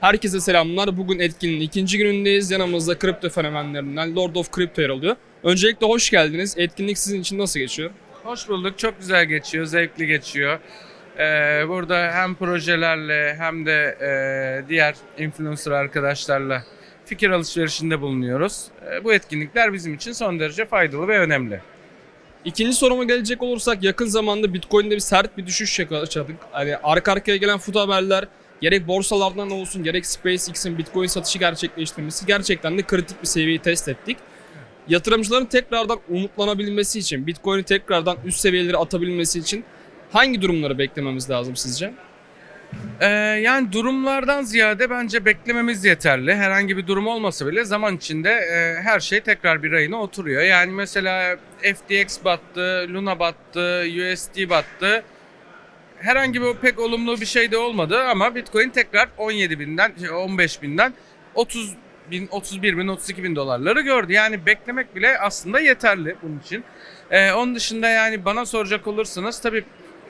Herkese selamlar. Bugün etkinin ikinci günündeyiz. Yanımızda kripto fenomenlerinden Lord of Crypto yer alıyor. Öncelikle hoş geldiniz. Etkinlik sizin için nasıl geçiyor? Hoş bulduk. Çok güzel geçiyor. Zevkli geçiyor. Ee, burada hem projelerle hem de e, diğer influencer arkadaşlarla fikir alışverişinde bulunuyoruz. Ee, bu etkinlikler bizim için son derece faydalı ve önemli. İkinci soruma gelecek olursak yakın zamanda Bitcoin'de bir sert bir düşüş yaşadık. Hani arka arkaya gelen food haberler gerek borsalardan olsun gerek SpaceX'in Bitcoin satışı gerçekleştirmesi gerçekten de kritik bir seviyeyi test ettik. Yatırımcıların tekrardan umutlanabilmesi için, Bitcoin'i tekrardan üst seviyelere atabilmesi için hangi durumları beklememiz lazım sizce? Ee, yani durumlardan ziyade bence beklememiz yeterli. Herhangi bir durum olmasa bile zaman içinde e, her şey tekrar bir rayına oturuyor. Yani mesela FTX battı, Luna battı, USD battı. Herhangi bir pek olumlu bir şey de olmadı ama Bitcoin tekrar 17 binden, 15 binden 30 bin, 31 bin, 32 bin dolarları gördü. Yani beklemek bile aslında yeterli bunun için. Ee, onun dışında yani bana soracak olursanız tabii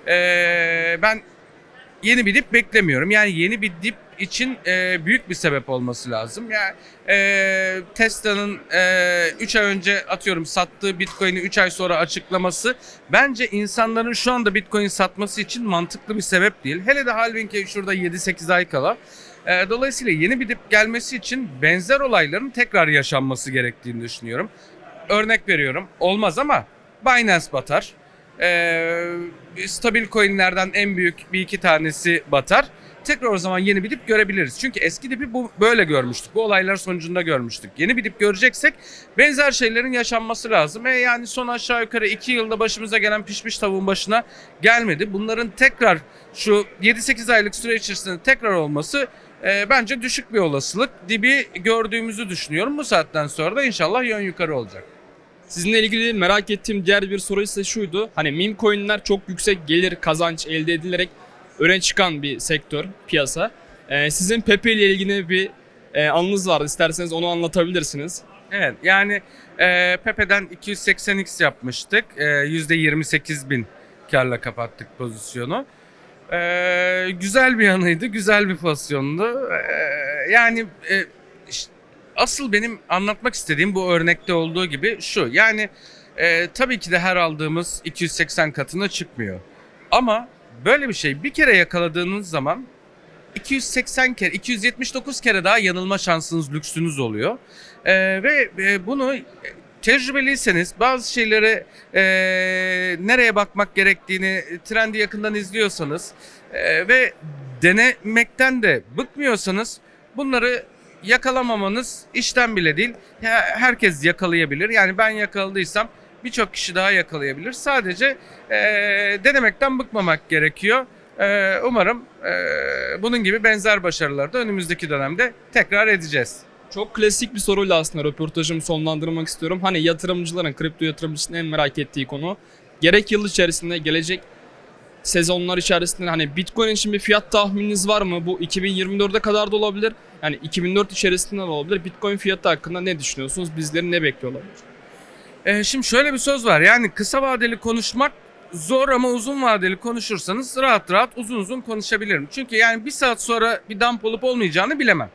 ee, ben yeni bir dip beklemiyorum. Yani yeni bir dip için e, büyük bir sebep olması lazım. Yani e, Tesla'nın 3 ay önce atıyorum sattığı Bitcoin'i 3 ay sonra açıklaması bence insanların şu anda Bitcoin satması için mantıklı bir sebep değil. Hele de halbuki şurada 7-8 ay kala. E, dolayısıyla yeni bir dip gelmesi için benzer olayların tekrar yaşanması gerektiğini düşünüyorum. Örnek veriyorum. Olmaz ama Binance batar. Ee, stabil coinlerden en büyük bir iki tanesi batar. Tekrar o zaman yeni bir dip görebiliriz. Çünkü eski dipi bu böyle görmüştük. Bu olaylar sonucunda görmüştük. Yeni bir dip göreceksek benzer şeylerin yaşanması lazım. E yani son aşağı yukarı 2 yılda başımıza gelen pişmiş tavuğun başına gelmedi. Bunların tekrar şu 7-8 aylık süre içerisinde tekrar olması e, bence düşük bir olasılık. Dibi gördüğümüzü düşünüyorum. Bu saatten sonra da inşallah yön yukarı olacak. Sizinle ilgili merak ettiğim diğer bir soru ise şuydu. Hani meme coinler çok yüksek gelir kazanç elde edilerek öne çıkan bir sektör, piyasa. Ee, sizin Pepe ile ilgili bir e, anınız vardı. İsterseniz onu anlatabilirsiniz. Evet yani e, Pepe'den 280x yapmıştık. E, %28 bin karla kapattık pozisyonu. E, güzel bir yanıydı, güzel bir pozisyondu. E, yani e, asıl benim anlatmak istediğim bu örnekte olduğu gibi şu. Yani e, tabii ki de her aldığımız 280 katına çıkmıyor. Ama böyle bir şey bir kere yakaladığınız zaman 280 kere, 279 kere daha yanılma şansınız, lüksünüz oluyor. Ee, ve e, bunu tecrübeliyseniz bazı şeylere e, nereye bakmak gerektiğini trendi yakından izliyorsanız e, ve denemekten de bıkmıyorsanız bunları yakalamamanız işten bile değil. Herkes yakalayabilir. Yani ben yakaladıysam birçok kişi daha yakalayabilir. Sadece e, denemekten bıkmamak gerekiyor. E, umarım e, bunun gibi benzer başarıları da önümüzdeki dönemde tekrar edeceğiz. Çok klasik bir soruyla aslında röportajımı sonlandırmak istiyorum. Hani yatırımcıların, kripto yatırımcısının en merak ettiği konu. Gerek yıl içerisinde, gelecek sezonlar içerisinde hani Bitcoin için bir fiyat tahmininiz var mı? Bu 2024'e kadar da olabilir. Yani 2004 içerisinde de olabilir. Bitcoin fiyatı hakkında ne düşünüyorsunuz? Bizleri ne bekliyorlar? E, şimdi şöyle bir söz var. Yani kısa vadeli konuşmak zor ama uzun vadeli konuşursanız rahat rahat uzun uzun konuşabilirim. Çünkü yani bir saat sonra bir dump olup olmayacağını bilemem.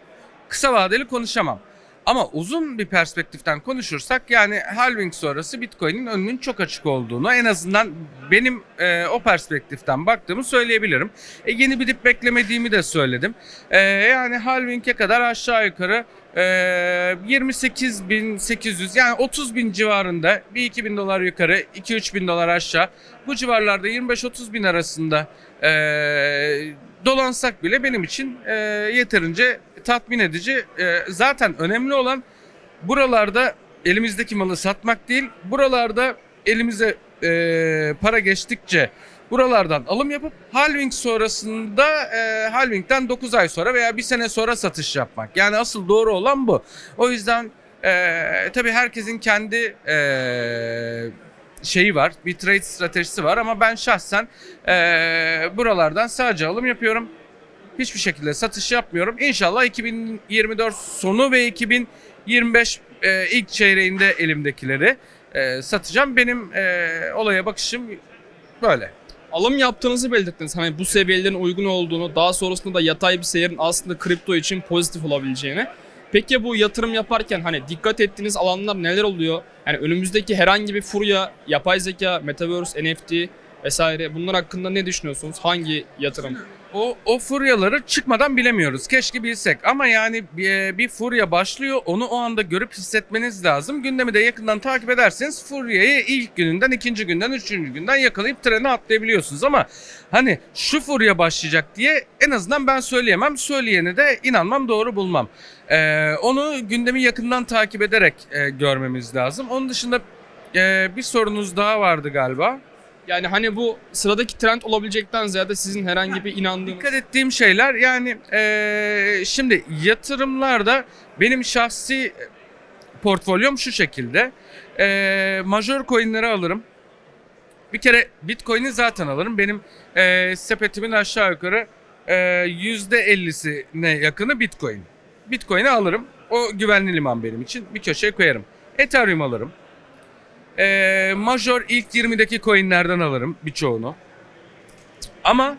Kısa vadeli konuşamam. Ama uzun bir perspektiften konuşursak yani halving sonrası Bitcoin'in önünün çok açık olduğunu en azından benim e, o perspektiften baktığımı söyleyebilirim. E, yeni bir dip beklemediğimi de söyledim. E, yani halving'e kadar aşağı yukarı e, 28.800 yani 30 bin civarında bir 2 bin dolar yukarı 2-3 bin dolar aşağı bu civarlarda 25-30 bin arasında e, dolansak bile benim için e, yeterince tatmin edici. E, zaten önemli olan buralarda elimizdeki malı satmak değil, buralarda elimize e, para geçtikçe buralardan alım yapıp halving sonrasında e, halvingden 9 ay sonra veya bir sene sonra satış yapmak. Yani asıl doğru olan bu. O yüzden e, tabii herkesin kendi e, şeyi var, bir trade stratejisi var ama ben şahsen e, buralardan sadece alım yapıyorum. Hiçbir şekilde satış yapmıyorum. İnşallah 2024 sonu ve 2025 e, ilk çeyreğinde elimdekileri e, satacağım. Benim e, olaya bakışım böyle. alım yaptığınızı belirttiniz. Hani bu seviyelerin uygun olduğunu, daha sonrasında da yatay bir seyirin aslında kripto için pozitif olabileceğini. Peki bu yatırım yaparken hani dikkat ettiğiniz alanlar neler oluyor? Yani önümüzdeki herhangi bir furya, yapay zeka, metaverse, NFT vesaire bunlar hakkında ne düşünüyorsunuz? Hangi yatırım? O, o furyaları çıkmadan bilemiyoruz. Keşke bilsek ama yani bir, bir furya başlıyor onu o anda görüp hissetmeniz lazım. Gündemi de yakından takip ederseniz furyayı ilk gününden, ikinci günden, üçüncü günden yakalayıp trene atlayabiliyorsunuz. Ama hani şu furya başlayacak diye en azından ben söyleyemem. Söyleyeni de inanmam doğru bulmam. Ee, onu gündemi yakından takip ederek e, görmemiz lazım. Onun dışında e, bir sorunuz daha vardı galiba. Yani hani bu sıradaki trend olabilecekten ziyade sizin herhangi bir inandığınız... Dikkat ettiğim şeyler yani eee, şimdi yatırımlarda benim şahsi portfolyom şu şekilde. Eee major coinleri alırım. Bir kere Bitcoin'i zaten alırım. Benim eee, sepetimin aşağı yukarı eee, %50'sine yakını Bitcoin. Bitcoin'i alırım. O güvenli liman benim için. Bir köşeye koyarım. Ethereum alırım. Eee major ilk 20'deki coinlerden alırım birçoğunu. Ama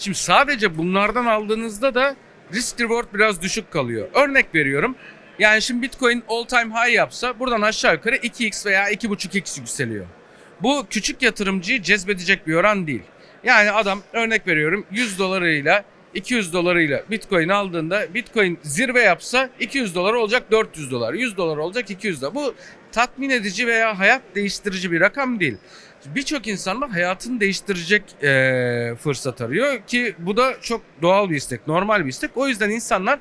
Şimdi sadece bunlardan aldığınızda da risk reward biraz düşük kalıyor. Örnek veriyorum. Yani şimdi Bitcoin all time high yapsa buradan aşağı yukarı 2x veya 2.5x yükseliyor. Bu küçük yatırımcıyı cezbedecek bir oran değil. Yani adam örnek veriyorum 100 dolarıyla 200 dolarıyla Bitcoin aldığında Bitcoin zirve yapsa 200 dolar olacak 400 dolar. 100 dolar olacak 200 dolar. Bu tatmin edici veya hayat değiştirici bir rakam değil. Birçok insan da hayatını değiştirecek eee, fırsat arıyor ki bu da çok doğal bir istek, normal bir istek. O yüzden insanlar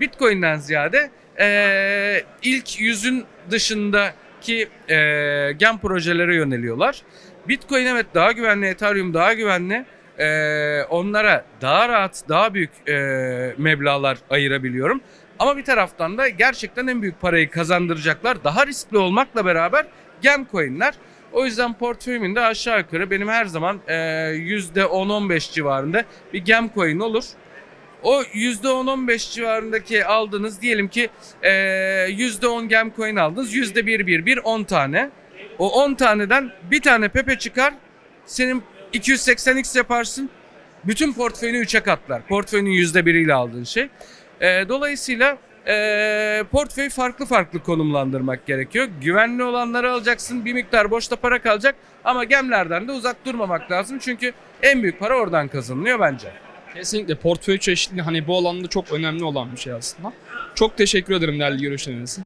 Bitcoin'den ziyade eee, ilk yüzün dışındaki eee gen projelere yöneliyorlar. Bitcoin evet daha güvenli, Ethereum daha güvenli. Eee, onlara daha rahat, daha büyük eee meblağlar ayırabiliyorum. Ama bir taraftan da gerçekten en büyük parayı kazandıracaklar. Daha riskli olmakla beraber gem coin'ler. O yüzden portföyümün de aşağı yukarı benim her zaman eee, %10-15 civarında bir gem coin olur. O %10-15 civarındaki aldığınız diyelim ki eee, %10 gem coin aldınız. %1-1-1 10 tane. O 10 taneden bir tane Pepe çıkar. Senin 280x yaparsın. Bütün portföyünü 3'e katlar. Portföyünün %1'iyle aldığın şey. Eee, dolayısıyla eee portföyü farklı farklı konumlandırmak gerekiyor. Güvenli olanları alacaksın. Bir miktar boşta para kalacak. Ama gemlerden de uzak durmamak lazım. Çünkü en büyük para oradan kazanılıyor bence. Kesinlikle portföy çeşitliliği hani bu alanda çok önemli olan bir şey aslında. Çok teşekkür ederim değerli görüşleriniz için.